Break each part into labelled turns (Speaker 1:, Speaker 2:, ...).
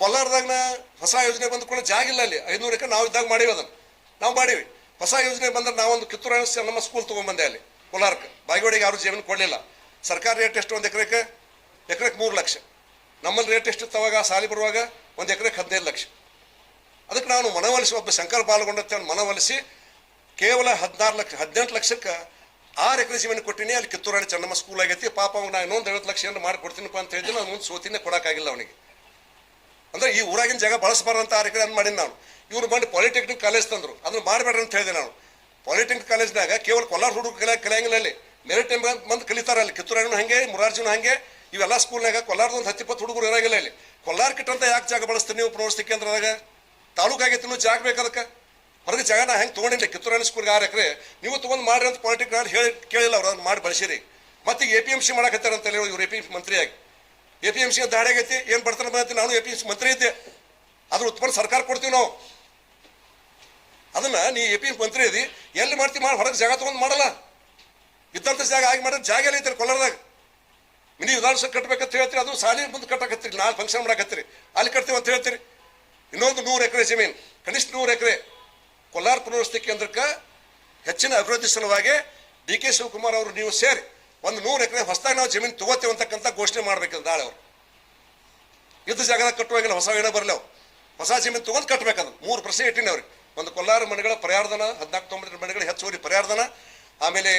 Speaker 1: ಕೋಲಾರದಾಗ ಹೊಸ ಯೋಜನೆ ಬಂದ ಕೂಡ ಜಾಗ ಇಲ್ಲ ಅಲ್ಲಿ. ಐನೂರು ಎಕರೆ ನಾವು ಇದ್ದಾಗ ಮಾಡೀವಿ ಅದನ್ನು. ನಾವು ಮಾಡೀವಿ. ಹೊಸ ಯೋಜನೆ ಬಂದ್ರೆ ನಾವೊಂದು ಕಿತ್ತೂರು ನಮ್ಮ ಸ್ಕೂಲ್ ತೊಗೊಂಬಂದೆ ಅಲ್ಲಿ, ಕೋಲಾರಕ್ಕೆ. ಬಾಗೇವಾಡಿಗೆ ಯಾರು ಜೀವನ ಕೊಡಲಿಲ್ಲ. ಸರ್ಕಾರ ರೇಟ್ ಎಷ್ಟು ಒಂದು ಎಕರೆಗೆ ಎಕರೆಗೆ ಮೂರು ಲಕ್ಷ. ನಮ್ಮಲ್ಲಿ ರೇಟ್ ಎಷ್ಟು ಅವಾಗ? ಸಾಲಿ ಬರುವಾಗ ಒಂದು ಎಕರೆಗೆ ಹದಿನೈದು ಲಕ್ಷ. ಅದಕ್ಕೆ ನಾನು ಮನವೊಲಿಸಿ, ಒಬ್ಬ ಶಂಕರ್ ಬಾಲಗೊಂಡತ್ತೆ ಮನವೊಲಿಸಿ, ಕೇವಲ ಹದಿನಾರು ಲಕ್ಷ, ಹದಿನೆಂಟು ಲಕ್ಷಕ್ಕೆ ಆರು ಎಕರೆ ಜೀವನ ಕೊಟ್ಟಿನಿ. ಅಲ್ಲಿ ಕಿತ್ತೂರಾಣಿ ಚೆನ್ನಮ್ಮ ಸ್ಕೂಲ್ ಆಗೈತಿ. ಪಾಪ ಅವ್ನು ನಾನು ಇನ್ನೊಂದು ಐವತ್ತು ಲಕ್ಷ ಏನು ಮಾಡಿ ಕೊಡ್ತೀನಪ್ಪ ಅಂತ ಹೇಳಿದ್ರೆ ನಾನು ಒಂದು ಸೋತಿನೇ ಕೊಡೋಕ್ಕಾಗಿಲ್ಲ ಅವನಿಗೆ. ಅಂದ್ರೆ ಈ ಊರಾಗಿನ ಜಾಗ ಬಳಸಬಾರಂತ ಕಾರ್ಯಕ್ರಮ ಮಾಡೀನಿ ನಾನು ಇವ್ರು ಬಂದು ಪಾಲಿಟೆಕ್ನಿಕ್ ಕಾಲೇಜ್ ತಂದ್ರು. ಅದನ್ನು ಮಾಡಬೇಡ್ರಿ ಅಂತ ಹೇಳಿದೆ ನಾನು. ಪಾಲಿಟೆಕ್ನಿಕ್ ಕಾಲೇಜ್ನಾಗ ಕೇವಲ ಕೊಲ್ಲಾರ ಹುಡುಗ ಕಲಿಯ ಕಲಿಯಂಗಿಲ್ಲ ಅಲ್ಲಿ ಮೇರೆ ಟೈಮ್ ಬಂದು ಕಲಿತಾರ ಅಲ್ಲಿ. ಕಿತ್ತೂರಾಣಿನೂ ಹಂಗೆ, ಮುರಾರ್ಜಿನೂ ಹಂಗೆ. ಇವೆಲ್ಲ ಸ್ಕೂಲ್ನಾಗ ಕೊಲ್ಲಾರದೊಂದು ಹತ್ತು ಇಪ್ಪತ್ತು ಹುಡುಗರು ಇರಾಗಿಲ್ಲ ಇಲ್ಲಿ ಕೊಲ್ಲಾರ ಕಿಟ್ಟಂತ ಯಾಕೆ ಜಾಗ ಬಳಸ್ತೀನಿ ನೀವು ಪ್ರವಾಸಿ ಕೇಂದ್ರದಾಗ? ತಾಲೂಕು ಆಗೈತಿ ಇನ್ನೂ ಜಾಗ ಬೇಕು ಅದಕ್ಕೆ? ಹೊರಗೆ ಜಾಗ ನಾ ಹೆಂಗೆ ತೊಗೊಂಡಿಲ್ಲ ಕಿತ್ತೂರಾಣಿ ಸ್ಕೂಲ್ಗೆ ಆರು ಎಕರೆ. ನೀವು ತೊಗೊಂಡು ಮಾಡ್ರಿ ಅಂತ ಪಾಲಿಟಿಕ್ ಹೇಳಿ ಕೇಳಿಲ್ಲ ಅವ್ರು, ಅದನ್ನು ಮಾಡಿ ಬಳಸಿರಿ. ಮತ್ತೆ ಎ ಪಿ ಎಂ ಸಿ ಮಾಡಕತ್ತಾರ ಅಂತ ಹೇಳಿ ಇವ್ರು ಎ ಪಿ ಎಂ ಸಿ ಮಂತ್ರಿಯಾಗಿ. ಎ ಪಿ ಎಂ ಸಿ ದಾಡಿ ಆಗೈತಿ ಏನು ಬರ್ತಾನೆ ಬಂದೈತಿ ನಾನು ಎ ಪಿ ಎಂ ಸಿ ಮಂತ್ರಿ ಇದ್ದೆ. ಅದ್ರ ಉತ್ಪನ್ನ ಸರ್ಕಾರ ಕೊಡ್ತೀವಿ ನಾವು. ಅದನ್ನ ನೀ ಎ ಪಿ ಎಂ ಮಂತ್ರಿ ಇದಿ, ಎಲ್ಲಿ ಮಾಡ್ತೀವಿ ಮಾಡಿ, ಹೊರಗೆ ಜಾಗ ತೊಗೊಂಡು ಮಾಡಲ್ಲ. ಇದ್ದಂಥ ಜಾಗ ಆಗಿ ಮಾಡಿದ್ರೆ ಜಾಗ ಎಲ್ಲ ಐತ್ರಿ ಕೊಲ್ಲರ್ದಾಗ? ಮಿನಿ ವಿಧಾನಸಭೆ ಕಟ್ಬೇಕಂತ ಹೇಳ್ತೀರಿ, ಅದು ಸಾಲಿ ಮುಂದೆ ಕಟ್ಟಕತ್ತೀರಿ ನಾಳೆ ಫಂಕ್ಷನ್ ಮಾಡಾಕತ್ತೀರಿ. ಅಲ್ಲಿ ಕಟ್ತೀವಿ ಅಂತ ಹೇಳ್ತೀರಿ. ಇನ್ನೊಂದು ನೂರು ಎಕರೆ ಜಮೀನು, ಕನಿಷ್ಠ ನೂರು ಎಕರೆ ಕೊಲ್ಲಾರ ಪುನರ್ವಸತಿ ಕೇಂದ್ರಕ್ಕೆ ಹೆಚ್ಚಿನ ಅಭಿವೃದ್ಧಿ ಸಲುವಾಗಿ ಡಿ ಕೆ ಶಿವಕುಮಾರ್ ಅವರು ನೀವು ಸೇರಿ ಒಂದು ನೂರು ಎಕರೆ ಹೊಸದಾಗಿ ನಾವು ಜಮೀನು ತಗೋತೇವೆ ಅಂತಕ್ಕಂಥ ಘೋಷಣೆ ಮಾಡ್ಬೇಕಂತ ನಾಳೆ ಅವರು. ಇದ್ದ ಜಾಗದಾಗ ಕಟ್ಟುವಾಗಿಲ್ಲ, ಹೊಸ ಏನೋ ಬರಲಿ ಅವು. ಹೊಸ ಜಮೀನು ತಗೊಂಡು ಕಟ್ಟಬೇಕದು ಮೂರು ಪ್ರಶ್ನೆ ಇಟ್ಟಿನಿ ಅವ್ರಿಗೆ. ಒಂದು ಕೊಲ್ಲಾರ ಮನೆಗಳ ಪರಿಹಾರಧನ, ಹದಿನಾಲ್ಕು ತೊಂಬತ್ತು ಮನೆಗಳ ಹೆಚ್ಚುವರಿ ಪರಿಹಾರಧನ, ಆಮೇಲೆ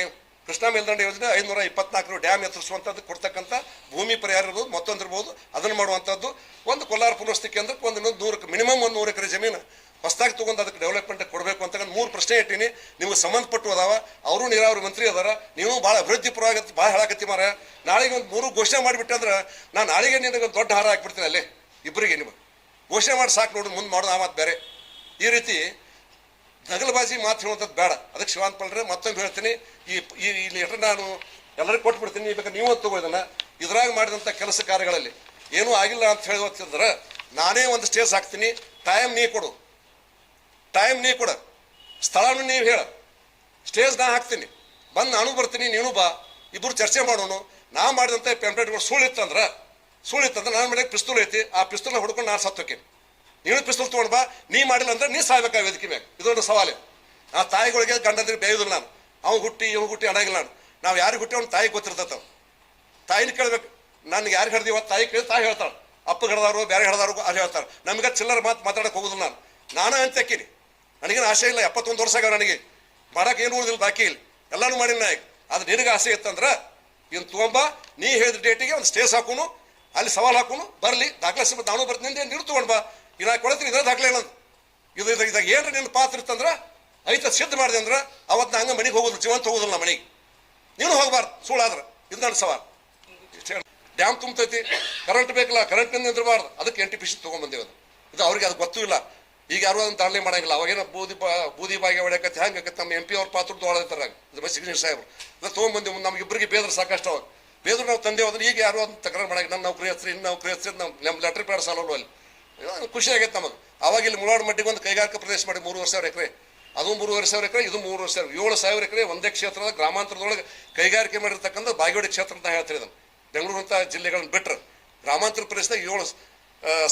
Speaker 1: ಕೃಷ್ಣ ಮೇಲ್ದಂಡ ಯೋಜನೆ ಐನೂರ ಇಪ್ಪತ್ನಾಲ್ಕು ಡ್ಯಾಮ್ ಎತ್ತರಿಸುವಂಥದ್ದು ಕೊಡ್ತಕ್ಕಂಥ ಭೂಮಿ ಪರಿಹಾರ ಇರ್ಬೋದು ಮತ್ತೊಂದು ಇರ್ಬೋದು ಅದನ್ನು ಮಾಡುವಂಥದ್ದು. ಒಂದು ಕೊಲ್ಲಾರ ಪುನರ್ಸ್ಥಿತಿ ಕೇಂದ್ರಕ್ಕೆ ಒಂದು ಇನ್ನೊಂದು ನೂರು ಮಿನಿಮಮ್ ಒಂದು ನೂರು ಎಕರೆ ಜಮೀನು ಹೊಸದಾಗಿ ತಗೊಂಡು ಅದಕ್ಕೆ ಡೆವಲಪ್ಮೆಂಟ್ ಕೊಡಬೇಕು ಅಂತ ಮೂರು ಪ್ರಶ್ನೆ ಇಟ್ಟೀನಿ. ನಿಮಗೆ ಸಂಬಂಧಪಟ್ಟು ಅದಾವ. ಅವರು ನೀರಾವರಿ ಮಂತ್ರಿ ಅದಾರ. ನೀವು ಭಾಳ ಅಭಿವೃದ್ಧಿ ಪರವಾಗಿ ಭಾಳ ಹೇಳಕತ್ತಿ ಮಾರ ನಾಳೆಗೆ ಒಂದು ಮೂರು ಘೋಷಣೆ ಮಾಡಿಬಿಟ್ಟಂದ್ರೆ ನಾನು ನಾಳೆಗೆ ನಿನಗೆ ಒಂದು ದೊಡ್ಡ ಹಾರ ಹಾಕ್ಬಿಡ್ತೀನಿ ಅಲ್ಲೇ ಇಬ್ಬರಿಗೆ ನಿಮಗೆ. ಘೋಷಣೆ ಮಾಡಿ ಸಾಕು ನೋಡು, ಮುಂದೆ ಮಾಡೋದು ಆ ಮಾತು ಬೇರೆ. ಈ ರೀತಿ ನಗಲಬಾಜಿ ಮಾತು ಹೇಳುವಂಥದ್ದು ಬೇಡ. ಅದಕ್ಕೆ ಶಿವಾನ್ ಪಲ್ರೆ ಮತ್ತೊಂದು ಹೇಳ್ತೀನಿ. ಈ ಈ ಲೆಟರ್ ನಾನು ಎಲ್ಲರಿಗೂ ಕೊಟ್ಬಿಡ್ತೀನಿ. ಬೇಕಾದ್ರೆ ನೀವು ತಗೋ ಇದನ್ನು. ಇದ್ರಾಗ ಮಾಡಿದಂಥ ಕೆಲಸ ಕಾರ್ಯಗಳಲ್ಲಿ ಏನೂ ಆಗಿಲ್ಲ ಅಂತ ಹೇಳುವಂತಂದ್ರೆ ನಾನೇ ಒಂದು ಸ್ಟೇಜ್ ಹಾಕ್ತೀನಿ. ಟೈಮ್ ನೀ ಕೊಡು. ಟೈಮ್ ನೀ ಕೊಡ. ಸ್ಥಳನೂ ನೀವು ಹೇಳ. ಸ್ಟೇಜ್ ನಾ ಹಾಕ್ತೀನಿ. ಬಂದು ನಾನು ಬರ್ತೀನಿ, ನೀನು ಬಾ. ಇಬ್ಬರು ಚರ್ಚೆ ಮಾಡೋಣ ನಾ ಮಾಡಿದಂಥ ಪೆಂಪ್ಲೇಟ್ಗಳು ಸುಳ್ಳು ಇತ್ತಂದ್ರೆ ನಾನು ಮನೆಗೆ ಪಿಸ್ತೂಲ್ ಐತಿ. ಆ ಪಿಸ್ತೂಲ್ನ ಹುಡ್ಕೊಂಡು ನಾನು ಸತ್ತೋಕೇನೆ ನೀನು ಪಿಸ್ತೂಲ್ ತೊಗೊಂಡು ಬಾ. ನೀ ಮಾಡಿಲ್ಲ ಅಂದ್ರೆ ನೀ ಸಾಯ್ಬೇಕಾ ವೇದಿಕೆ ಮ್ಯಾಗ? ಇದೊಂದು ಸವಾಲು ಆ ತಾಯಿಗಳಿಗೆ ಗಂಡಂದ್ರೆ ಬೇಯೋದಿಲ್ಲ ನಾನು. ಅವ್ನು ಹುಟ್ಟಿ, ಇವ್ ಹುಟ್ಟಿ ಅಡಗಿಲ್ಲ ನಾನು. ನಾವು ಯಾರಿಗೆ ಹುಟ್ಟಿ ಅವ್ನು ತಾಯಿ ಗೊತ್ತಿರ್ತೈತೆ ತಾಯಿನ ಕೇಳ್ಬೇಕು. ನನ್ಗೆ ಯಾರು ಹಿಡ್ದು ಇವತ್ತು ತಾಯಿ ಕೇಳಿ ತಾಯಿ ಹೇಳ್ತಾಳೆ. ಅಪ್ಪ ಹಿಡ್ದಾರು, ಬೇರೆ ಹಿಡ್ದಾರು ಅದು ಹೇಳ್ತಾರೆ ನಮಗೆ ಚಿಲ್ಲರ ಮಾತು ಮಾತಾಡಕ್ಕೆ ಹೋಗುದಿಲ್ಲ ನಾನು. ನಾನು ಅಂತ ನನಗೇನು ಆಸೆ ಇಲ್ಲ, ಎಪ್ಪತ್ತೊಂದು ವರ್ಷ ಆಗ ನನಗೆ. ಮಾಡಕ್ಕೆ ಏನು ಉಳಿದಿಲ್ಲ, ಬಾಕಿ ಇಲ್ಲ. ಎಲ್ಲಾನು ಮಾಡಿಲ್ಲ ಅದು ನಿನಗೆ ಆಸೆ ಇತ್ತಂದ್ರೆ ಇನ್ನು ತೊಗೊಂಬ, ನೀ ಹೇಳಿದ ಡೇಟಿಗೆ ಒಂದು ಸ್ಟೇಸ್ ಹಾಕೋನು, ಅಲ್ಲಿ ಸವಾಲು ಹಾಕೋನು, ಬರಲಿ ದಾಖಲೆ ಸಿಬ್ಬ ನಾನು ಬರ್ತೀನಿ ನೀನು ತೊಗೊಂಡು ಬಾ. ಈಗ ನಾ ಕೊಡ್ತೀನಿ ಇದ್ರೆ ದಾಖಲೆ ಇಲ್ಲ ಇದು ಇದಾಗ ಇದಾಗ ಏನ್ರ ನಿನ್ನ ಪಾತ್ರ ಇತ್ತಂದ್ರೆ, ಐತ ಸಿದ್ಧ ಮಾಡಿದೆ ಅಂದ್ರೆ, ಅವತ್ತು ನಾ ಹಂಗೆ ಮನೆಗೆ ಹೋಗೋದು ಜೀವಂತ ಹೋಗೋದಿಲ್ಲ ಮನೆಗೆ. ನೀನು ಹೋಗಬಾರ್ದು, ಸುಳ್ಳಾದ್ರೆ. ಇದು ನನ್ನ ಸವಾಲು. ಡ್ಯಾಮ್ ತುಂಬತೈತಿ ಕರೆಂಟ್ ಬೇಕಲ್ಲ ಕರೆಂಟ್ನಿಂದ ನಿಂದಿರಬಾರ್ದು. ಅದಕ್ಕೆ ಎನ್ ಟಿ ಪಿ ಸಿ ಇದು ಅವ್ರಿಗೆ ಅದು ಗೊತ್ತೂ ಇಲ್ಲ. ಈಗ ಯಾರು ಅದನ್ನು ದಾಳಿ ಮಾಡಂಗಿಲ್ಲ. ಅವಾಗೇನೋ ಬೂದಿ ಬಾ, ಬೂದಿ ಬಾಗಿ ಹೊಡ್ಯಾಕತ್ತೆ ಹೆಂಗೆ ಆಕತ್ತೆ, ನಮ್ಮ ಎಂ ಪಿ ಅವ್ರ ಪಾತ್ರ ತೊಗೊಳತ್ತಾರ ಸಿಗ್ನೇಶ್ ಸಾಹೇಬ್ರು. ಅದು ತೊಗೊಂಬಂದಿವಿ ನಮ್ಗೆ ಇಬ್ಬರಿಗೆ ಬೇದ್ರ ಸಾಕಷ್ಟು ಅವಾಗ. ಬೇದ್ರು ನಾವು ತಂದೆ ಹೋದ್ರೆ ಈಗ ಯಾರು ಅದನ್ನ ತಕರಾರು ಮಾಡಂಗಿಲ್ಲ. ನನ್ನ ನೌಕರಿ ಹೆಸರು ಇನ್ನು ನೌಕರಿ ಹೆಸರು ನಮ್ಮ ನಮ್ಮ ಲೆಟ್ರ್ ಪ್ಯಾಡ್ ಸಾಲೋಲ್ಲ ಅಲ್ಲಿ. ಖುಷಿ ಆಗೈತೆ ನಮಗೆ. ಅವಾಗ ಇಲ್ಲಿ ಮುಳವಾಡ ಮಟ್ಟಿಗೆ ಒಂದು ಕೈಗಾರಿಕಾ ಪ್ರದೇಶ ಮಾಡಿ ಮೂರುವರೆ ಸಾವಿರ ಎಕರೆ. ಅದು ಮೂರುವರೆ ಸಾವಿರ ಎಕರೆ, ಇದು ಮೂರುವರೆ ಸಾವಿರ, ಏಳು ಸಾವಿರ ಎಕರೆ ಒಂದೇ ಕ್ಷೇತ್ರದ ಗ್ರಾಮಾಂತರದೊಳಗೆ ಕೈಗಾರಿಕೆ ಮಾಡಿರ್ತಕ್ಕಂಥ ಬಾಗೇವಾಡಿ ಕ್ಷೇತ್ರ ಅಂತ ಹೇಳ್ತಾರೆ ಇದನ್ನು ಬೆಂಗಳೂರು ಅಂತ ಜಿಲ್ಲೆಗಳನ್ನ ಬಿಟ್ಟರೆ ಗ್ರಾಮಾಂತರ ಪ್ರದೇಶದಾಗ ಏಳು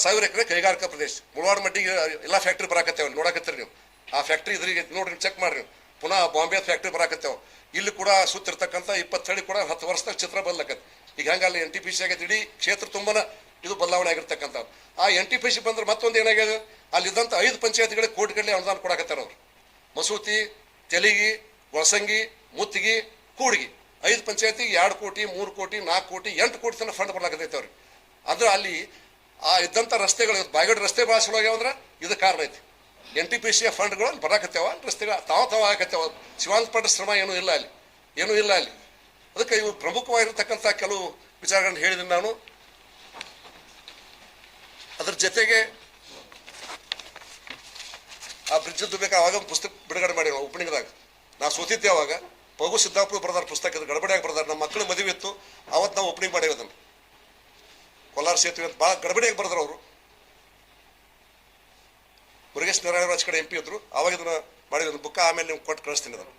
Speaker 1: ಸಾವಿರ ಎಕರೆ ಕೈಗಾರಿಕಾ ಪ್ರದೇಶ. ಮುಳವಾಡ ಮಟ್ಟಿಗೆ ಎಲ್ಲ ಫ್ಯಾಕ್ಟ್ರಿ ಬರಾಕತ್ತೇವೆ ನೋಡಕತ್ತೀರಿ ನೀವು. ಆ ಫ್ಯಾಕ್ಟ್ರಿ ಇದ್ರಿಗೆ ನೋಡ್ರಿ ಚೆಕ್ ಮಾಡ್ರಿ. ಪುನಃ ಬಾಂಬೆ ಫ್ಯಾಕ್ಟ್ರಿ ಬರಾಕತ್ತೇವೆ ಇಲ್ಲಿ ಕೂಡ ಸುತ್ತಿರ್ತಕ್ಕಂಥ ಇಪ್ಪತ್ತಡಿ ಕೂಡ ಹತ್ತು ವರ್ಷದಾಗ ಚಿತ್ರ ಬದಲಾಕತ್ತೆ. ಈಗ ಹಂಗೆ ಅಲ್ಲಿ ಎನ್ ಟಿ ಪಿ ಸಿ ಆಗೈತೆ, ಇಡೀ ಕ್ಷೇತ್ರ ತುಂಬನ ಇದು ಬದಲಾವಣೆ ಆಗಿರ್ತಕ್ಕಂಥದ್ದು ಆ ಎನ್ ಟಿ ಪಿ ಸಿ ಬಂದ್ರೆ ಮತ್ತೊಂದು ಏನಾಗ್ಯದ? ಅಲ್ಲಿದ್ದಂಥ ಐದು ಪಂಚಾಯತ್ಗಳಿಗೆ ಕೋಟಿಗಟ್ಟಲೆ ಅನುದಾನ ಕೊಡಕತ್ತಾರ ಅವ್ರು. ಮಸೂತಿ, ತೆಲಿಗಿ ಗೊಳಸಂಗಿ ಮುತ್ತಿಗಿ, ಕೂಡ್ಗಿ. ಐದು ಪಂಚಾಯತಿಗೆ ಎರಡು ಕೋಟಿ, ಮೂರು ಕೋಟಿ, ನಾಲ್ಕು ಕೋಟಿ, ಎಂಟು ಕೋಟಿ ತನಕ ಫಂಡ್ ಬರ್ಲಾಕತ್ತೈತೆ ಅವ್ರಿ. ಅಂದ್ರೆ ಅಲ್ಲಿ ಆ ಇದ್ದಂಥ ರಸ್ತೆಗಳು ಬಾಗೇಡ್ ರಸ್ತೆ ಭಾಳ ಚಲೋ ಆಗ್ಯಾವ ಅಂದ್ರೆ ಇದು ಕಾರಣ ಐತಿ. ಎನ್ ಟಿ ಪಿ ಸಿ ಫಂಡ್ಗಳು ಅಲ್ಲಿ ಬರಾಕತ್ತೇವ, ರಸ್ತೆಗಳು ತಾವ ತಾವ ಆಗತ್ತೇವ ಶಿವಾಂತ ಪಟ್ಟ ಶ್ರಮ ಏನೂ ಇಲ್ಲ ಅಲ್ಲಿ, ಏನೂ ಇಲ್ಲ ಅಲ್ಲಿ. ಅದಕ್ಕೆ ಇವು ಪ್ರಮುಖವಾಗಿರ್ತಕ್ಕಂಥ ಕೆಲವು ವಿಚಾರಗಳನ್ನು ಹೇಳಿದ್ದೀನಿ ನಾನು. ಅದ್ರ ಜೊತೆಗೆ ಆ ಬ್ರಿಡ್ಜ್ ಬೇಕಾ ಆವಾಗ ಪುಸ್ತಕ ಬಿಡುಗಡೆ ಮಾಡಿ ಓಪನಿಂಗ್ದಾಗ ನಾ ಸೋತಿದ್ದೆ ಅವಾಗ. ಪಗು ಸಿದ್ದಾಪುರ ಬರ್ದಾರ ಪುಸ್ತಕ ಗಡಬಡಿಯಾಗಿ ಬರ್ದಾರ, ನಮ್ಮ ಮಕ್ಕಳು ಮದುವೆ ಇತ್ತು. ಅವತ್ತು ನಾವು ಓಪನಿಂಗ್ ಮಾಡಿವೆ ಅದನ್ನು ಕೋಲಾರ ಸೇತುವೆ ಅಂತ ಭಾಳ ಗಡಬಡಿಯಾಗಿ ಬರೆದ್ರು ಅವರು. ಮುರುಗೇಶ್ ನಾರಾಯಣರಾಜ್ ಕಡೆ ಎಂ ಪಿ ಇದ್ರು. ಅವಾಗ ಇದನ್ನ ಮಾಡಿದ ಬುಕ್ಕ, ಆಮೇಲೆ ನೀವು ಕೊಟ್ಟು ಕಳಿಸ್ತೀನಿ ಅದನ್ನು.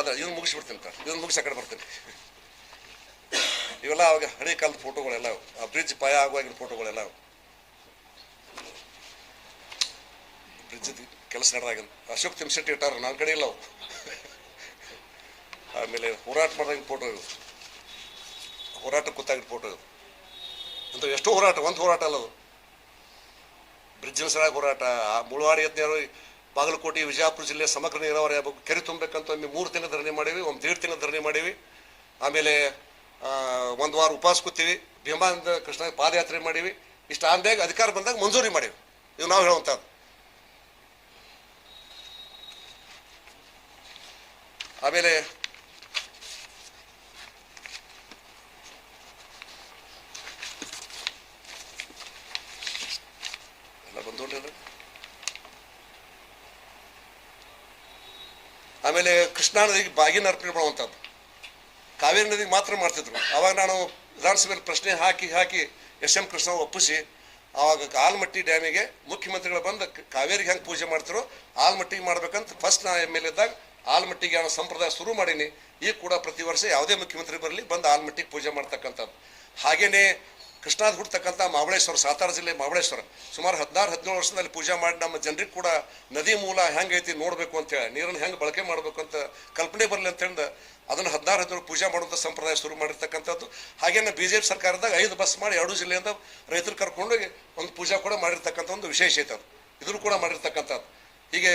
Speaker 1: ಅದ ಇದನ್ನು ಮುಗಿಸ್ಬಿಡ್ತೀನಿ ಸರ್. ಇದನ್ನು ಮುಗಿಸಿ ಆ ಕಡೆ ಬರ್ತೀನಿ. ಇವೆಲ್ಲ ಅವಾಗ ಹಳೆ ಕಾಲದ ಫೋಟೋಗಳೆಲ್ಲ. ಆ ಬ್ರಿಡ್ಜ್ ಪಾಯ ಆಗುವಾಗಿನ ಫೋಟೋಗಳೆಲ್ಲ ಅವು. ಬ್ರಿಡ್ಜ್ ಕೆಲಸ ನಡೆದಾಗ ಅಶೋಕ್ ತಿಮ್ಸೆಟ್ಟಿ ಇಟ್ಟಾರ ನನ್ನ ಕಡೆ ಇಲ್ಲ ಅವು ಆಮೇಲೆ ಹೋರಾಟ ಮಾಡಿದಾಗ ಫೋಟೋ ಇವು. ಹೋರಾಟ ಕೂತಾಗಿದ್ದ ಫೋಟೋ ಇದು ಅಂತ ಎಷ್ಟೋ ಹೋರಾಟ, ಒಂದು ಹೋರಾಟ ಅಲ್ಲ ಅದು. ಬ್ರಿಡ್ಜ್ ಸರಾಗ ಹೋರಾಟ. ಮುಳವಾಡಿ ಯತ್ನಿಯರು ಬಾಗಲಕೋಟೆ ವಿಜಯಪುರ ಜಿಲ್ಲೆ ಸಮಗ್ರ ನೀರಾವರಿ ಆಗಬೇಕು ಕೆರೆ ತುಂಬಬೇಕಂತ ಒಮ್ಮೆ ಮೂರು ದಿನ ಧರಣಿ ಮಾಡೀವಿ, ಒಂದು ದೇಡ್ ತಿಂಗಳ ಧರಣಿ ಮಾಡೀವಿ. ಆಮೇಲೆ ಒಂದು ವಾರ ಉಪವಾಸ ಕೂತೀವಿ. ಭೀಮಾನಂದ ಕೃಷ್ಣ ಪಾದಯಾತ್ರೆ ಮಾಡೀವಿ. ಇಷ್ಟು ಆದ್ಮೇಲೆ ಅಧಿಕಾರ ಬಂದಾಗ ಮಂಜೂರಿ ಮಾಡೀವಿ. ಇದು ನಾವು ಹೇಳುವಂಥದ್ದು ಆಮೇಲೆ ಎಲ್ಲ ಆಮೇಲೆ ಕೃಷ್ಣಾ ನದಿಗೆ ಬಾಗಿನ ಅರ್ಪಣೆ ಮಾಡುವಂಥದ್ದು. ಕಾವೇರಿ ನದಿಗೆ ಮಾತ್ರ ಮಾಡ್ತಿದ್ರು. ಅವಾಗ ನಾನು ವಿಧಾನಸಭೆಯಲ್ಲಿ ಪ್ರಶ್ನೆ ಹಾಕಿ ಹಾಕಿ ಎಸ್ ಎಂ ಕೃಷ್ಣ ಒಪ್ಪಿಸಿ ಆವಾಗ ಆಲ್ಮಟ್ಟಿ ಡ್ಯಾಮಿಗೆ ಮುಖ್ಯಮಂತ್ರಿಗಳು ಬಂದು ಕಾವೇರಿಗೆ ಹೆಂಗೆ ಪೂಜೆ ಮಾಡ್ತಾರೋ ಆಲ್ಮಟ್ಟಿಗೆ ಮಾಡ್ಬೇಕಂತ ಫಸ್ಟ್ ನಾ ಎಂ ಎಲ್ ಇದ್ದಾಗ ಆಲ್ಮಟ್ಟಿಗೆ ಅನ್ನೋ ಸಂಪ್ರದಾಯ ಶುರು ಮಾಡೀನಿ. ಈಗ ಕೂಡ ಪ್ರತಿ ವರ್ಷ ಯಾವುದೇ ಮುಖ್ಯಮಂತ್ರಿ ಬರಲಿ ಬಂದು ಆಲ್ಮಟ್ಟಿಗೆ ಪೂಜೆ ಮಾಡ್ತಕ್ಕಂಥದ್ದು. ಹಾಗೆಯೇ ಕೃಷ್ಣಾದ ಹುಡ್ತಕ್ಕಂಥ ಮಹಾಬಳೇಶ್ವರ ಸಾತಾರ ಜಿಲ್ಲೆ ಮಹಾಬಳೇಶ್ವರ ಸುಮಾರು ಹದಿನಾರು, ಹದಿನೇಳು ವರ್ಷದಲ್ಲಿ ಪೂಜೆ ಮಾಡಿ ನಮ್ಮ ಜನರಿಗೆ ಕೂಡ ನದಿ ಮೂಲ ಹೆಂಗೈತಿ ನೋಡಬೇಕು ಅಂತೇಳಿ ನೀರನ್ನು ಹೆಂಗೆ ಬಳಕೆ ಮಾಡಬೇಕು ಅಂತ ಕಲ್ಪನೆ ಬರಲಿ ಅಂತ ಹೇಳಿದ, ಅದನ್ನು ಹದಿನಾರು, ಹದಿನೇಳು ಪೂಜೆ ಮಾಡುವಂಥ ಸಂಪ್ರದಾಯ ಶುರು ಮಾಡಿರ್ತಕ್ಕಂಥದ್ದು. ಹಾಗೇನೆ ಬಿ ಜೆ ಪಿ ಸರ್ಕಾರದಾಗ ಐದು ಬಸ್ ಮಾಡಿ ಎರಡು ಜಿಲ್ಲೆಯಿಂದ ರೈತರು ಕರ್ಕೊಂಡೋಗಿ ಒಂದು ಪೂಜೆ ಕೂಡ ಮಾಡಿರ್ತಕ್ಕಂಥ ಒಂದು ವಿಶೇಷ ಐತೆ ಅದು. ಇದ್ರೂ ಕೂಡ ಮಾಡಿರ್ತಕ್ಕಂಥದ್ದು. ಹೀಗೆ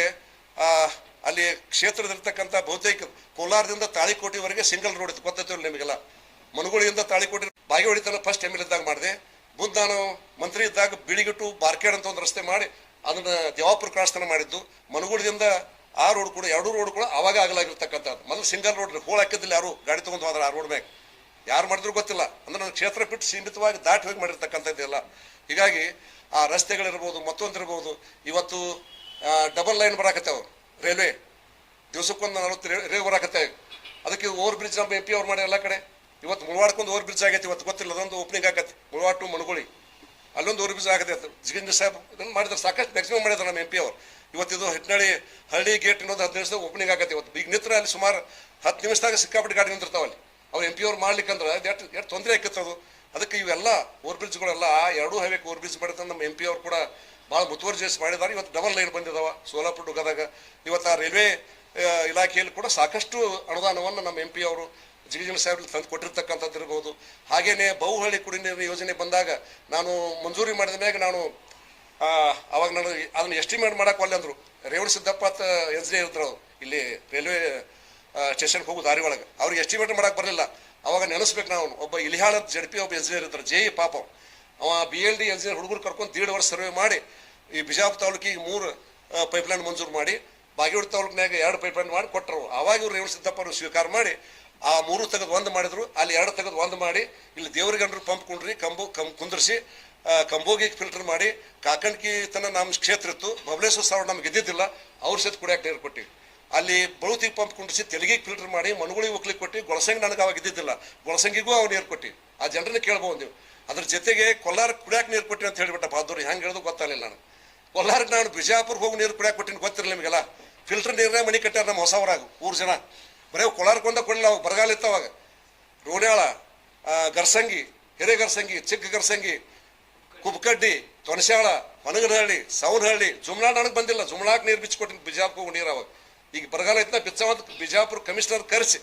Speaker 1: ಅಲ್ಲಿ ಕ್ಷೇತ್ರದಲ್ಲಿರ್ತಕ್ಕಂಥ ಬಹುತೇಕ ಕೋಲಾರದಿಂದ ತಾಳಿಕೋಟಿವರೆಗೆ ಸಿಂಗಲ್ ರೋಡ್ ಇತ್ತು. ಗೊತ್ತೈತೆ ನಿಮಗೆಲ್ಲ? ಮನುಗುಳಿಯಿಂದ ತಾಳಿಕೋಟಿ ಬಾಗೇವಾಡಿ ತನಕ ಫಸ್ಟ್ ಎಂ ಎಲ್ ಇದ್ದಾಗ ಮಾಡಿದೆ. ಮುಂದೆ ನಾನು ಮಂತ್ರಿ ಇದ್ದಾಗ ಬಿಳಿಗಿಟ್ಟು ಬಾರ್ಕೇಡ್ ಅಂತ ಒಂದು ರಸ್ತೆ ಮಾಡಿ ಅದನ್ನ ದೇವಾಪುರ ಕ್ರಾಸ್ತನ ಮಾಡಿದ್ದು. ಮನುಗುಳಿದಿಂದ ಆ ರೋಡ್ ಕೂಡ, ಎರಡು ರೋಡ್ ಕೂಡ ಅವಾಗ ಆಗಲಾಗಿರ್ತಕ್ಕಂಥದ್ದು ಮೊದಲು ಸಿಂಗಲ್ ರೋಡ್ ಹೋಳು ಹಾಕಿದ್ದಿಲ್ಲ ಯಾರು ಗಾಡಿ ತಗೊಂಡು ಹೋದ್ರೆ ಆ ರೋಡ್ ಮ್ಯಾಗ. ಯಾರು ಮಾಡಿದ್ರು ಗೊತ್ತಿಲ್ಲ. ಅಂದ್ರೆ ನನ್ನ ಕ್ಷೇತ್ರ ಬಿಟ್ಟು ಸೀಮಿತವಾಗಿ ದಾಟಿ ಹೋಗಿ ಮಾಡಿರ್ತಕ್ಕಂಥದ್ದೆಲ್ಲ ಹೀಗಾಗಿ ಆ ರಸ್ತೆಗಳಿರ್ಬೋದು, ಮತ್ತೊಂದಿರ್ಬೋದು, ಇವತ್ತು ಡಬಲ್ ಲೈನ್ ಬರಾಕತ್ತಾವ. ರೈಲ್ವೆ ದಿವಸಕ್ಕೊಂದು ನಲವತ್ತು ರೇ ಬರಾಕತ್ತಾವ ಅದಕ್ಕೆ ಓವರ್ ಬ್ರಿಡ್ಜ್ ನಮ್ಮ ಎಂ ಪಿ ಅವ್ರು ಮಾಡಿ ಎಲ್ಲ ಕಡೆ. ಇವತ್ತು ಮುಳವಾಡ್ಕೊಂಡು ಓವರ್ ಬ್ರಿಡ್ಜ್ ಆಗೈತಿ, ಇವತ್ತು ಗೊತ್ತಿಲ್ಲ, ಅದೊಂದು ಓಪನಿಂಗ್ ಆಗತ್ತೆ. ಮುಳವಾಡ್ ಟು ಮಣಗೋಳಿ ಅಲ್ಲೊಂದು ಓವರ್ ಬ್ರಿಡ್ಜ್ ಆಗತ್ತೆ. ಜಿಗಿಂದ್ರ ಸಾಹೇಬ್ ಇದನ್ನು ಮಾಡಿದ್ರೆ. ಸಾಕಷ್ಟು ಮ್ಯಾಕ್ಸಿಮಮ್ ಮಾಡಿದ್ರು ನಮ್ಮ ಎಂ ಪಿ ಅವರು. ಇವತ್ತು ಇದು ಹಿಟ್ನಳ್ಳಿ, ಹಳ್ಳಿ ಗೇಟ್ ಇನ್ನೊಂದು ಹತ್ತು ನಿಮಿಷದಾಗ ಓಪನಿಂಗ್ ಆಗತ್ತೆ ಇವತ್ತು. ಈಗ ನಿತ್ರ ಅಲ್ಲಿ ಸುಮಾರು ಹತ್ತು ನಿಮಿಷದಾಗ ಸಿಕ್ಕಾಪಟ್ಟೆ ಗಾಡಿ ನಿಂತಿರ್ತಾವೆ ಅಲ್ಲಿ. ಅವ್ರು ಎಂ ಪಿ ಅವ್ರು ಮಾಡ್ಲಿಕ್ಕಂದ್ರೆ ಎಷ್ಟು ಎಷ್ಟು ತೊಂದರೆ ಆಗಿತ್ತು ಅದು. ಅದಕ್ಕೆ ಇವೆಲ್ಲ ಓವರ್ ಬ್ರಿಡ್ಜ್ಗಳೆಲ್ಲ ಎರಡೂ ಹೈವೇಕ್ ಓವರ್ ಬ್ರಿಡ್ಜ್ ಮಾಡಿದ್ರೆ ನಮ್ಮ ಎಂ ಪಿ ಅವ್ರು ಕೂಡ ಭಾಳ ಮುತುವರ್ಜಿಸಿ ಮಾಡಿದ್ದಾರೆ. ಇವತ್ತು ಡಬಲ್ ಲೈನ್ ಬಂದಿದಾವ. ಸೋಲಾಪುರ ಡುಗದಾಗ ಇವತ್ತು ಆ ರೈಲ್ವೆ ಇಲಾಖೆಯಲ್ಲಿ ಕೂಡ ಸಾಕಷ್ಟು ಅನುದಾನವನ್ನು ನಮ್ಮ ಎಂ ಪಿ ಅವರು ಜಿಗಿಜಿನ ಸಾಹೇಬ್ ತಂದು ಕೊಟ್ಟಿರ್ತಕ್ಕಂಥದ್ದು ಇರ್ಬೋದು. ಹಾಗೆಯೇ ಬಹುಹಳ್ಳಿ ಕುಡಿನೀರಿನ ಯೋಜನೆ ಬಂದಾಗ ನಾನು ಮಂಜೂರಿ ಮಾಡಿದ ಮ್ಯಾಗ ನಾನು ಅವಾಗ ನಾನು ಅದನ್ನ ಎಸ್ಟಿಮೇಟ್ ಮಾಡೋಕೆ ಒಲ್ಲೆ ಅಂದರು. ರೇವಣ ಸಿದ್ದಪ್ಪ ಅಂತ ಎಂಜಿನಿಯರ್ ಇದ್ರು ಇಲ್ಲಿ ರೈಲ್ವೆ ಸ್ಟೇಷನ್ಗೆ ಹೋಗೋ ದಾರಿ ಒಳಗೆ. ಅವ್ರಿಗೆ ಎಸ್ಟಿಮೇಟ್ ಮಾಡೋಕೆ ಬರಲಿಲ್ಲ. ಅವಾಗ ನೆನೆಸ್ಬೇಕು ನಾವು. ಒಬ್ಬ ಇಲಿಹಾಳದ ಜಡ್ಪಿ ಒಬ್ಬ ಎಂಜಿನಿಯರ್ ಇದ್ರು. ಜೆ ಇ ಪಾಪ ಅವ ಬಿ ಎಲ್ ಡಿ ಎಂಜಿನಿಯರ್ ಹುಡುಗರು ಕರ್ಕೊಂಡು ದೀಡ್ ವರ್ಷ ಸರ್ವೆ ಮಾಡಿ, ಈ ಬಿಜಾಪುರ ತಾಲೂಕಿಗೆ ಮೂರು ಪೈಪ್ಲೈನ್ ಮಂಜೂರು ಮಾಡಿ, ಬಾಗೇವಾಡ ತಾಲೂಕಿನಾಗ ಎರಡು ಪೈಪ್ಲೈನ್ ಮಾಡಿ ಕೊಟ್ಟರು ಅವಾಗ ಇವ್ರು ರೇವಣ ಸಿದ್ದಪ್ಪ ಸ್ವೀಕಾರ ಮಾಡಿ, ಆ ಮೂರು ತೆಗೆದು ಒಂದು ಮಾಡಿದ್ರು. ಅಲ್ಲಿ ಎರಡು ತೆಗೆದು ಒಂದು ಮಾಡಿ, ಇಲ್ಲಿ ದೇವರಿಗಂಡ್ರು ಪಂಪ್ ಕುಂಡ್ರಿ, ಕಂಬು, ಕಂ, ಕುಂದ್ರಿಸಿ ಕಂಬೋಗಿ ಕಂಬೋಗಿಗೆ ಫಿಲ್ಟರ್ ಮಾಡಿ, ಕಾಕಂಡ್ಕಿ ತನ ನಮ್ಮ ಕ್ಷೇತ್ರ ಇತ್ತು. ಬಬಲೇಶ್ವರ ಸಾವಿರ ನಮ್ಗೆ ಗೆದ್ದಿದ್ದಿಲ್ಲ, ಅವ್ರ ಸಹಿತ ಕುಡಿಯಕ್ಕೆ ನೀರು ಕೊಟ್ಟಿವಿ. ಅಲ್ಲಿ ಬಳುತಿಗೆ ಪಂಪ್ ಕುಂಡಿಸಿ ತೆಲಿಗೆಗೆ ಫಿಲ್ಟರ್ ಮಾಡಿ ಮನುಗುಳಿ ಒಕ್ಲಿಗೆ ಕೊಟ್ಟು, ಗೊಳಸಂಗಿ ನನಗೆ ಅವಾಗ ಇದ್ದಿದ್ದಿಲ್ಲ. ಗೊಳಸಂಗಿಗೂ ಅವ್ರು ನೀರು ಕೊಟ್ಟು. ಆ ಜನರನ್ನ ಕೇಳ್ಬೋದು ನೀವು ಅದ್ರ ಜೊತೆಗೆ ಕೊಲ್ಲಾರ ಕುಡಿಯಕ್ಕೆ ನೀರು ಕೊಟ್ಟಿವಿ ಅಂತ ಹೇಳಿಬಿಟ್ಟ ಬಹದ್ದೂರು. ಹೆಂಗೆ ಹೇಳೋದು ಗೊತ್ತಾಗಲಿಲ್ಲ ನಾನು. ಕೊಲ್ಲಾರಕ್ಕೆ ನಾನು ಬಿಜಾಪುರ್ಗೆ ಹೋಗಿ ನೀರು ಕುಡಿಯಕ್ಕೆ ಕೊಟ್ಟಿನಿ, ಗೊತ್ತಿರಲಿಲ್ಲ ನಿಮಗೆಲ್ಲ. ಫಿಲ್ಟರ್ ನೀರನ್ನೇ ಮನೆ ಕಟ್ಟಾರ ನಮ್ಮ ಹೊಸವರಾಗ ಮೂರು ಜನ. ಬರೀ ಕೊಲಾರ್ಕೊಂಡ ಕೊಡಲಿಲ್ಲ, ಅವಾಗ ಬರಗಾಲ ಇತ್ತು ಅವಾಗ. ರೋಡ್ಯಾಳ ಗರ್ಸಂಗಿ, ಹಿರೇ ಗರ್ಸಂಗಿ, ಚಿಕ್ಕ ಗರ್ಸಂಗಿ, ಕುಬ್ಕಡ್ಡಿ ತೊನಶಾಳ ಹೊನಗನಹಳ್ಳಿ ಸೌನಹಳ್ಳಿ ಜುಮ್ಲಾ ನನಗೆ ಬಂದಿಲ್ಲ. ಜುಮ್ಲಾಕ್ ನೀರು ಬಿಚ್ಚಿಕೊಟ್ಟಿನಿ ಬಿಜಾಪುರ ನೀರು ಅವಾಗ. ಈಗ ಬರಗಾಲ ಐತ್ನ ಬಿಚ್ಚ ಬಿಜಾಪುರ ಕಮಿಷನರ್ ಕರೆಸಿ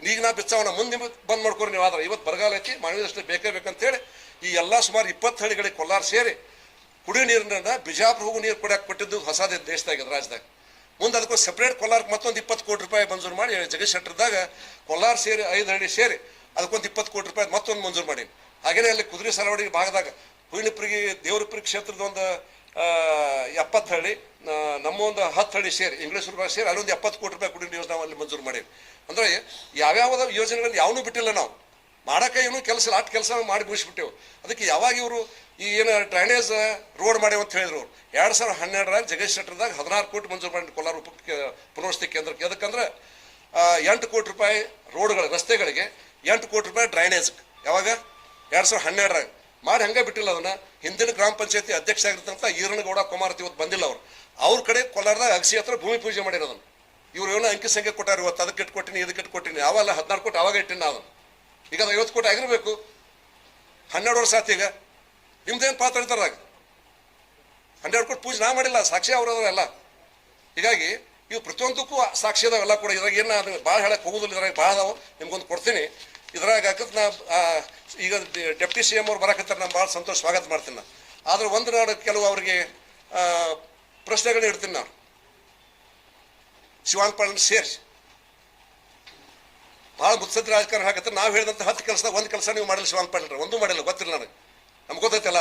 Speaker 1: ಈಗ ನಾ ಬಿಚ್ಚಾವಣ ಮುಂದೆ ಬಂದ್ ಮಾಡ್ಕೊರಿ ನೀವು. ಆದ್ರೆ ಇವತ್ತು ಬರಗಾಲ ಐತಿ ಮಾಡಿದಷ್ಟು ಬೇಕೇ ಬೇಕಂತೇಳಿ ಈ ಎಲ್ಲ ಸುಮಾರು ಇಪ್ಪತ್ತು ಹಳ್ಳಿಗಳಿಗೆ ಕೊಲ್ಲಾರ ಸೇರಿ ಕುಡಿಯೋ ನೀರನ್ನ ಬಿಜಾಪುರ ಹೋಗೋ ನೀರು ಕೊಡಕ್ಕೆ ಕೊಟ್ಟಿದ್ದು ಹೊಸದೇ ದೇಶದಾಗ ರಾಜ್ಯದಾಗ. ಮುಂದೆ ಅದಕ್ಕೂ ಸಪ್ರೇಟ್ ಕೊಲ್ಲಾರಕ್ಕೆ ಮತ್ತೊಂದು ಇಪ್ಪತ್ತು ಕೋಟಿ ರೂಪಾಯಿ ಮಂಜೂರು ಮಾಡಿ ಜಗದೀಶ್ ಶೆಟ್ಟರ್ದಾಗ ಕೊಲ್ಲಾರ ಸೇರಿ ಐದು ಹಳ್ಳಿ ಸೇರಿ ಅದಕ್ಕೊಂದು ಇಪ್ಪತ್ತು ಕೋಟಿ ರೂಪಾಯಿ ಮತ್ತೊಂದು ಮಂಜೂರು ಮಾಡಿ ಹಾಗೇನೇ ಅಲ್ಲಿ ಕುದುರೆ ಸರವಡಿಗೆ ಭಾಗದಾಗ ಹುಯಿನಿಪ್ರಿಗೆ ದೇವರಪುರಿ ಕ್ಷೇತ್ರದ ಒಂದು ಎಪ್ಪತ್ತು ಹಳ್ಳಿ ನಮ್ಮ ಒಂದು ಹತ್ತು ಹಳ್ಳಿ ಸೇರಿ, ಇಂಗ್ಲೀಷ್ ರೂಪಾಯಿ ಸೇರಿ ಅಲ್ಲೊಂದು ಎಪ್ಪತ್ತು ಕೋಟಿ ರೂಪಾಯಿ ಕುಡಿಯೋ ಯೋಜನೆ ಅಲ್ಲಿ ಮಂಜೂರು ಮಾಡೀವಿ. ಅಂದರೆ ಯಾವ್ಯಾವ ಯೋಜನೆಗಳನ್ನು ಯಾವನ್ನೂ ಬಿಟ್ಟಿಲ್ಲ ನಾವು. ಮಾಡಕ್ಕೆ ಏನೂ ಕೆಲಸ ಅಷ್ಟು ಕೆಲಸ ಮಾಡಿ ಮುಗಿಸ್ಬಿಟ್ಟೆವು. ಅದಕ್ಕೆ ಯಾವಾಗ ಇವರು ಈ ಏನು ಡ್ರೈನೇಜ್ ರೋಡ್ ಮಾಡಿ ಅಂತ ಹೇಳಿದ್ರು ಅವರು. ಎರಡು ಸಾವಿರದ ಹನ್ನೆರಡರಾಗ ಜಗದೀಶ್ ಶೆಟ್ಟರ್ದಾಗ ಹದಿನಾರು ಕೋಟಿ ಮಂಜೂರು ಮಾಡಿ ಕೋಲಾರ ಉಪ ಪುನರ್ವಸತಿ ಕೇಂದ್ರಕ್ಕೆ. ಎದಕ್ಕಂದ್ರೆ ಎಂಟು ಕೋಟಿ ರೂಪಾಯಿ ರೋಡ್ಗಳ ರಸ್ತೆಗಳಿಗೆ ಎಂಟು ಕೋಟಿ ರೂಪಾಯಿ ಡ್ರೈನೇಜ್ ಯಾವಾಗ? ಎರಡು ಸಾವಿರದ ಹನ್ನೆರಡರಾಗ ಮಾಡಿ ಹಂಗೆ ಬಿಟ್ಟಿಲ್ಲ ಅದನ್ನ ಹಿಂದಿನ ಗ್ರಾಮ ಪಂಚಾಯತಿ ಅಧ್ಯಕ್ಷ ಆಗಿರ್ತಂತ ಈರಣಗೌಡ ಕುಮಾರತಿ ಇವತ್ತು ಬಂದಿಲ್ಲ ಅವರು. ಅವ್ರ ಕಡೆ ಕೋಲಾರದಾಗ ಅಗಸಿ ಹತ್ರ ಭೂಮಿ ಪೂಜೆ ಮಾಡಿರೋದನ್ನು ಇವ್ರು ಏನೋ ಅಂಕಿ ಸಂಖ್ಯೆ ಕೊಟ್ಟಾರ ಇವತ್ತು, ಅದಕ್ಕೆ ಇಟ್ಟು ಕೊಟ್ಟಿನಿ ಇದಕ್ಕೆ ಇಟ್ಟು ಕೊಟ್ಟಿನಿ ಅವೆಲ್ಲ ಹದಿನಾರು ಕೋಟಿ ಅವಾಗ ಇಟ್ಟಿನಿ ನಾನು. ಈಗ ಅದು ಐವತ್ತು ಕೋಟಿ ಆಗಿರಬೇಕು. ಹನ್ನೆರಡು ವರ್ಷ ಆತು ಈಗ. ನಿಮ್ದೇನು ಪಾತ್ರ ಹನ್ನೆರಡು ಕೋಟಿ ಪೂಜೆ ನಾ ಮಾಡಿಲ್ಲ, ಸಾಕ್ಷಿ ಅವರು ಎಲ್ಲ. ಹೀಗಾಗಿ ಇವು ಪ್ರತಿಯೊಂದಕ್ಕೂ ಸಾಕ್ಷಿ ಅದಾವೆಲ್ಲ ಕೂಡ. ಇದ್ರಾಗ ಏನು ಭಾಳ ಹೇಳಕ್ಕೆ ಹೋಗೋದಿಲ್ಲ, ಇದ್ರಾಗ ಭಾಳ ಅದಾವೆ. ನಿಮ್ಗೊಂದು ಕೊಡ್ತೀನಿ. ಇದ್ರಾಗ ಹಾಕತ್ ನಾ ಈಗ ಡೆಪ್ಟಿ ಸಿ ಎಂ ಅವ್ರು ಬರಕತ್ತಾರೆ ನಾನು ಭಾಳ ಸಂತೋಷ, ಸ್ವಾಗತ ಮಾಡ್ತೀನಿ ನಾನು ಆದ್ರೆ ಒಂದು ನಾಡು ಕೆಲವು ಅವರಿಗೆ ಪ್ರಶ್ನೆಗಳನ್ನ ಇಡ್ತೀನಿ ನಾನು. ಶಿವಾನ್ ಪಾಳನ್ ಸೇರಿಸಿ. ಭಾಳ ಮುತ್ಸದ್ದು ರಾಜಕಾರಣ ಹಾಕತ್ತಾರೆ, ನಾವು ಹೇಳಿದಂಥ ಹತ್ತು ಕೆಲಸ ಒಂದು ಕೆಲಸ ನೀವು ಮಾಡಿಲ್ಲ ಶಿವಾನ್ ಪಾಟೀಲ್ ಒಂದು ಮಾಡಿಲ್ಲ, ಗೊತ್ತಿಲ್ಲ ನನಗೆ. ನಮ್ಗೆ ಗೊತ್ತೈತಲ್ಲ,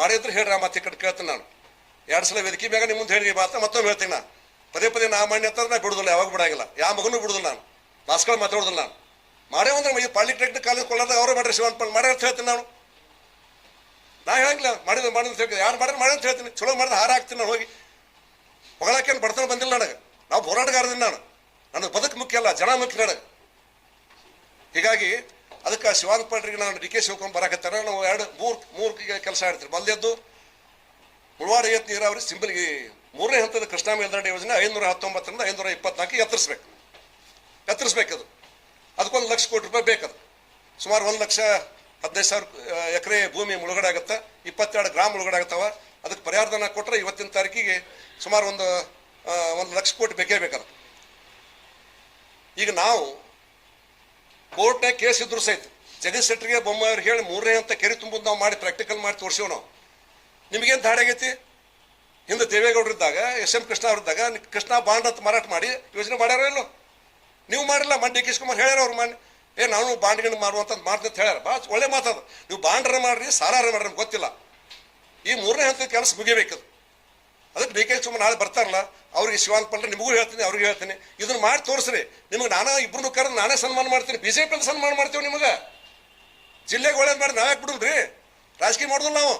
Speaker 1: ಮಾಡಿದ್ರೆ ಹೇಳ್ರಿ ಆ ಮತ್ತೆ ಕೇಳ್ತೀನಿ ನಾನು. ಎರಡು ಸಲ ವೇದಿಕೆ ಮ್ಯಾಗ ನಿಮ್ಮ ಮುಂದೆ ಹೇಳಿ ಮಾತ್ರ ಮತ್ತೊಮ್ಮೆ ಹೇಳ್ತೀನಿ ನಾನು ಪದೇ ಪದೇ ನಾ ಮಾಡಿ ಅಂತಂದ್ರೆ ನಾ ಬಿಡುದಿಲ್ಲ, ಯಾವಾಗ ಬಿಡಾಗಿಲ್ಲ. ಯಾವ ಮಗನೂ ಬಿಡುದಿಲ್ಲ ನಾನು. ಮಾಸ್ಗಳು ಮಾತಾಡೋದಿಲ್ಲ ನಾನು. ಮಾಡೇ ಅಂದ್ರೆ ಈ ಪಾಲಿಟೆಕ್ನಿಕ್ ಕಾಲೇಜ್ ಕೊಳ್ಳಾರ್ದಾಗ ಅವರು ಮಾಡ್ರಿ ಶಿವನ್ ಮಾಡ್ಯಾರ ಅಂತ ಹೇಳ್ತೀನಿ ನಾನು. ನಾ ಹೇಳಂಗಿಲ್ಲ, ಮಾಡಿದ್ರೆ ಮಾಡಿದ್ರೆ ಹೇಳ್ತೀನಿ. ಯಾರು ಮಾಡಿದ್ರೆ ಮಾಡಿ ಅಂತ ಹೇಳ್ತೀನಿ. ಚಲೋ ಮಾಡಿದ್ರೆ ಹಾರ ಹಾಕ್ತೀನಿ ನಾನು ಹೋಗಿ. ಹೊಗಳಾಕೇನು ಬಡತನ ಬಂದಿಲ್ಲ ನನಗೆ. ನಾವು ಹೋರಾಟಗಾರದಿಂದ ನಾನು. ನನಗೆ ಬದುಕು ಮುಖ್ಯ ಅಲ್ಲ, ಜನ ಮುಖ್ಯ ನನಗೆ. ಹೀಗಾಗಿ ಅದಕ್ಕೆ ಶಿವಾನಂದ ಪಾಟ್ರಿಗೆ ನಾನು ಡಿ ಕೆ ಶಿವಕುಮಾರ್ ಬರಾಕತ್ತಾರ ನಾವು ಎರಡು, ಮೂರು ಮೂರು ಕೆಲಸ ಹೇಳ್ತೀವಿ ಮೊದಲೇದ್ದು ಮುಳವಾಡ ಏತ್ ನೀರಾವರಿ ಸಿಂಬಲ್ಗಿ ಮೂರನೇ ಹಂತದ ಕೃಷ್ಣಾ ಮೇಲ್ದಂಡೆ ಯೋಜನೆ ಐನೂರ ಹತ್ತೊಂಬತ್ತರಿಂದ ಐನೂರ ಇಪ್ಪತ್ನಾಲ್ಕು ಎತ್ತರಿಸ್ಬೇಕು. ಎತ್ತರಿಸ್ಬೇಕು ಅದು ಅದಕ್ಕೊಂದು ಲಕ್ಷ ಕೋಟಿ ರೂಪಾಯಿ ಬೇಕದು. ಸುಮಾರು ಒಂದು ಲಕ್ಷ ಹದಿನೈದು ಸಾವಿರ ಎಕರೆ ಭೂಮಿ ಮುಳುಗಡೆ ಆಗುತ್ತೆ. ಇಪ್ಪತ್ತೆರಡು ಗ್ರಾಮ್ ಮುಳುಗಡೆ ಆಗ್ತಾವೆ ಅದಕ್ಕೆ ಪರಿಹಾರಧನ ಕೊಟ್ಟರೆ ಇವತ್ತಿನ ತಾರೀಕಿಗೆ ಸುಮಾರು ಒಂದು ಒಂದು ಲಕ್ಷ ಕೋಟಿ ಬೇಕೇ ಬೇಕದು. ಈಗ ನಾವು ಕೋರ್ಟ್ನಾಗ ಕೇಸ್ ಇದ್ರು ಸಹಿತ ಜಗದೀಶ್ ಶೆಟ್ಟರಿಗೆ ಅವ್ರು ಹೇಳಿ ಮೂರನೇ ಅಂತ ಕೆರೆ ತುಂಬುದು ನಾವು ಮಾಡಿ ಪ್ರಾಕ್ಟಿಕಲ್ ಮಾಡಿ ತೋರಿಸಿವ್ ನಾವು. ನಿಮಗೇನು ದಾಡಿ ಆಗೈತಿ? ಹಿಂದೆ ದೇವೇಗೌಡರಿದ್ದಾಗ, ಎಸ್ ಎಂ ಕೃಷ್ಣ ಅವರಿದ್ದಾಗ, ಕೃಷ್ಣ ಬಾಂಡ್ ಅಂತ ಮಾರಾಟ ಮಾಡಿ ಯೋಜನೆ ಮಾಡ್ಯಾರೋ ಇಲ್ಲೋ? ನೀವು ಮಾಡಿಲ್ಲ ಮನ್ ಡಿ ಕೆ ಶಿವಕುಮಾರ್ ಹೇಳ್ಯಾರ ಅವ್ರು ಮಾಡಿ ಏ ನಾನು ಬಾಂಡ್ ಮಾಡುವಂಥದ್ದು ಮಾಡ್ತಂತ ಅಂತ ಹೇಳ್ಯಾರ. ಭಾಳ ಒಳ್ಳೆ ಮಾತದ ನೀವು ಬಾಂಡ್ರ ಮಾಡ್ರಿ, ಸಾರಾರ ಮಾಡ್ರಿ ನಮ್ಗೆ ಗೊತ್ತಿಲ್ಲ. ಈ ಮೂರನೇ ಹಂತದ ಕೆಲಸ ಮುಗಿಬೇಕದು ಅದಕ್ಕೆ ಡಿ ಕೆ ಶಿವಕುಮಾರ್ ನಾಳೆ ಬರ್ತಾರಲ್ಲ, ಅವ್ರಿಗೆ ಶಿವಾನ್ ಪಂಡ್ರೆ ನಿಮಗೂ ಹೇಳ್ತೀನಿ, ಅವ್ರಿಗೆ ಹೇಳ್ತೀನಿ. ಇದನ್ನ ಮಾಡಿ ತೋರಿಸ್ರಿ. ನಿಮಗೆ ನಾನೇ ಇಬ್ಬರನ್ನು ಕರೆದು ನಾನೇ ಸನ್ಮಾನ ಮಾಡ್ತೀನಿ. ಬಿ ಜೆ ಪಿಯಲ್ಲಿ ಸನ್ಮಾನ ಮಾಡ್ತೀವಿ ನಿಮಗೆ. ಜಿಲ್ಲೆಗೆ ಒಳ್ಳೇದು ಮಾಡಿ ನಾವ್ಯಾಕೆ ಬಿಡುಲ್ರಿ ರಾಜಕೀಯ ಮಾಡೋದಿಲ್ಲ ನಾವು.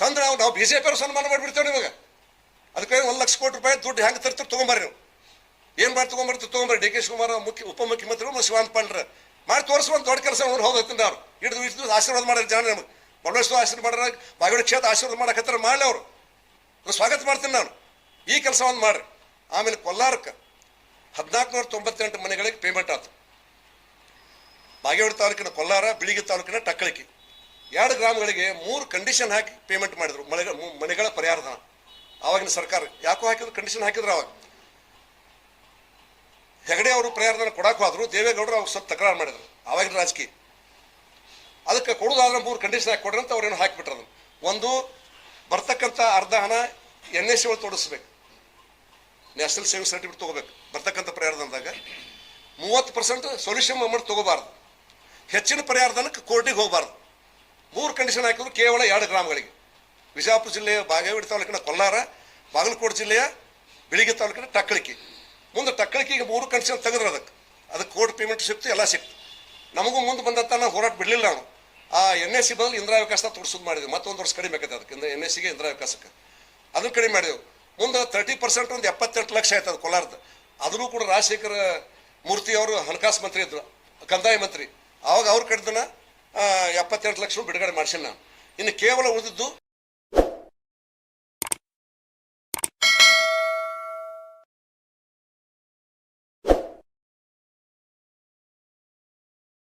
Speaker 1: ತಂದ್ರೆ ನಾವು ನಾವು ಬಿ ಜೆ ಪಿ ಅವ್ರು ಸನ್ಮಾನ ಮಾಡಿಬಿಡ್ತೇವೆ ನಿಮಗೆ. ಅದಕ್ಕೆ ಒಂದು ಲಕ್ಷ ಕೋಟಿ ರೂಪಾಯಿ ದುಡ್ಡು ಹೆಂಗೆ ತರ್ತೀರಿ ತೊಗೊಂಬರ್ರಿ ನೀವು. ಏನು ಮಾಡಿ ತೊಗೊಂಬರ್ತೀವಿ ತಗೊಂಬರ್ ಡಿ ಕೆ ಶಿವಕುಮಾರ್ ಮುಖ್ಯ ಉಪಮುಖ್ಯಮಂತ್ರಿಗಳು ಮತ್ತು ಶಿವಾನಂದ ಪಂಡ್ರ ಮಾಡಿ ತೋರಿಸುವಂತ ದೊಡ್ಡ ಕೆಲಸ ಅವ್ರು ಹೋಗ್ತೀನಿ ಅವ್ರು. ಹಿಡಿದು ಇಟ್ಟು ಆಶೀರ್ವಾದ ಮಾಡ್ರಿ ಜನ ನಮಗೆ. ಬಡವಷ್ಟು ಆಶೀರ್ವಾದ ಮಾಡ್ರ ಬಾಗಿಡ ಕ್ಷೇತ್ರ ಆಶೀರ್ವಾದ ಮಾಡಕತ್ತಾರ ಮಾಡಲಿ ಅವರು. ಸ್ವಾಗತ ಮಾಡ್ತೀನಿ ನಾನು. ಈ ಕೆಲಸವನ್ನು ಮಾಡ್ರಿ. ಆಮೇಲೆ ಕೊಲ್ಲಾರಕ್ಕೆ ಹದಿನಾಲ್ಕುನೂರ ತೊಂಬತ್ತೆಂಟು ಮನೆಗಳಿಗೆ ಪೇಮೆಂಟ್ ಆಯ್ತು ಬಾಗೇವಾಡ ತಾಲೂಕಿನ ಕೊಲ್ಲಾರ, ಬಿಳಿಗಿ ತಾಲೂಕಿನ ಟಕ್ಕಳಿಕೆ. ಎರಡು ಗ್ರಾಮಗಳಿಗೆ ಮೂರು ಕಂಡೀಷನ್ ಹಾಕಿ ಪೇಮೆಂಟ್ ಮಾಡಿದ್ರು ಮನೆಗಳ ಮು- ಮನೆಗಳ ಪರಿಹಾರಧನ ಆವಾಗಿನ ಸರ್ಕಾರ ಯಾಕೋ ಹಾಕಿದ್ರು ಕಂಡೀಷನ್ ಹಾಕಿದ್ರು ಅವಾಗ. ಹೆಗಡೆ ಅವರು ಪರಿಹಾರಧನ ಕೊಡಕ್ಕೆ ಹೋದ್ರು, ದೇವೇಗೌಡರು ಅವ್ರು ಸ್ವಲ್ಪ ತಕರಾರು ಮಾಡಿದ್ರು, ಆವಾಗಿನ ರಾಜಕೀಯ. ಅದಕ್ಕೆ ಕೊಡೋದಾದ್ರೆ ಮೂರು ಕಂಡೀಷನ್ ಹಾಕಿ ಕೊಡ್ರಿ ಅಂತ ಅವ್ರೇನು ಹಾಕಿಬಿಟ್ರು ಅದನ್ನು. ಒಂದು, ಬರ್ತಕ್ಕಂಥ ಅರ್ಧ ಹಣ ಎನ್ ಎಸ್ ಒಳಗೆ ತೋಡಿಸ್ಬೇಕು ನ್ಯಾಷನಲ್ ಸೇವಿಂಗ್ ಸರ್ಟಿಫಿಕೇಟ್ ತೊಗೋಬೇಕು, ಬರ್ತಕ್ಕಂಥ ಪರಿಹಾರದಂದಾಗ ಮೂವತ್ತು ಪರ್ಸೆಂಟ್ ಸೊಲ್ಯೂಷನ್ ಅಮೌಂಟ್ ತೊಗೋಬಾರ್ದು. ಹೆಚ್ಚಿನ ಪರಿಹಾರದನಕ್ಕೆ ಕೋರ್ಟಿಗೆ ಹೋಗಬಾರ್ದು. ಮೂರು ಕಂಡೀಷನ್ ಹಾಕಿದ್ರು ಕೇವಲ ಎರಡು ಗ್ರಾಮಗಳಿಗೆ. ವಿಜಯಪುರ ಜಿಲ್ಲೆಯ ಬಾಗೇವಾಡಿ ತಾಲೂಕಿನ ಕೊಲ್ಲಾರ, ಬಾಗಲಕೋಟೆ ಜಿಲ್ಲೆಯ ಬಿಳಿಗಿ ತಾಲೂಕಿನ ಟಕ್ಕಳಿಕೆ. ಮುಂದೆ ಟಕ್ಕಳಿಕೆಗೆ ಮೂರು ಕಂಡೀಷನ್ ತೆಗೆದ್ರೆ ಅದಕ್ಕೆ. ಅದಕ್ಕೆ ಕೋರ್ಟ್ ಪೇಮೆಂಟ್ ಸಿಕ್ತು, ಎಲ್ಲ ಸಿಕ್ತು. ನಮಗೂ ಮುಂದೆ ಬಂದಂತ ನಾವು ಹೋರಾಟ ಬಿಡಲಿಲ್ಲ ನಾವು. ಆ ಎನ್ ಎಸ್ ಸಿ ಬದಲು ಇಂದಿರಾ ತೋರಿಸೋದು ಮಾಡಿದ್ವಿ. ಮತ್ತೊಂದು ವರ್ಷ ಕಡಿಮೆ ಆಕೈತೆ ಅದಕ್ಕೆ. ಎನ್ ಎಸ್ ಸಿಗೆ ಇಂದಿರಾ ವಿಕಾಸಕ್ಕೆ ಅದನ್ನು ಕಡಿಮೆ ಮಾಡಿದೆವು. ಮುಂದೆ ತರ್ಟಿ ಪರ್ಸೆಂಟ್ ಒಂದು ಎಪ್ಪತ್ತೆಂಟು ಲಕ್ಷ ಆಯ್ತು ಅದು ಕೋಲಾರದ. ಅದನ್ನು ಕೂಡ ರಾಜಶೇಖರ ಮೂರ್ತಿ ಅವರು ಹಣಕಾಸು ಮಂತ್ರಿ ಇದ್ರು. ಕಂದಾಯ ಮಂತ್ರಿ. ಆವಾಗ ಅವ್ರು ಕಡ್ದನ ಎಪ್ಪತ್ತೆಂಟು ಲಕ್ಷ ಬಿಡುಗಡೆ ಮಾಡ್ಸಿನ ನಾನು. ಇನ್ನು ಕೇವಲ ಉಳಿದಿದ್ದು